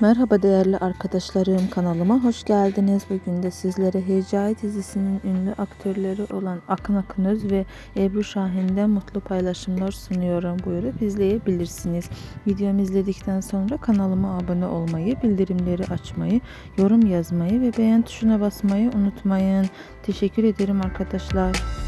Merhaba değerli arkadaşlarım kanalıma hoş geldiniz. Bugün de sizlere Hecai dizisinin ünlü aktörleri olan Akın Akınöz ve Ebru Şahin'den mutlu paylaşımlar sunuyorum. Buyurup izleyebilirsiniz. Videomu izledikten sonra kanalıma abone olmayı, bildirimleri açmayı, yorum yazmayı ve beğen tuşuna basmayı unutmayın. Teşekkür ederim arkadaşlar.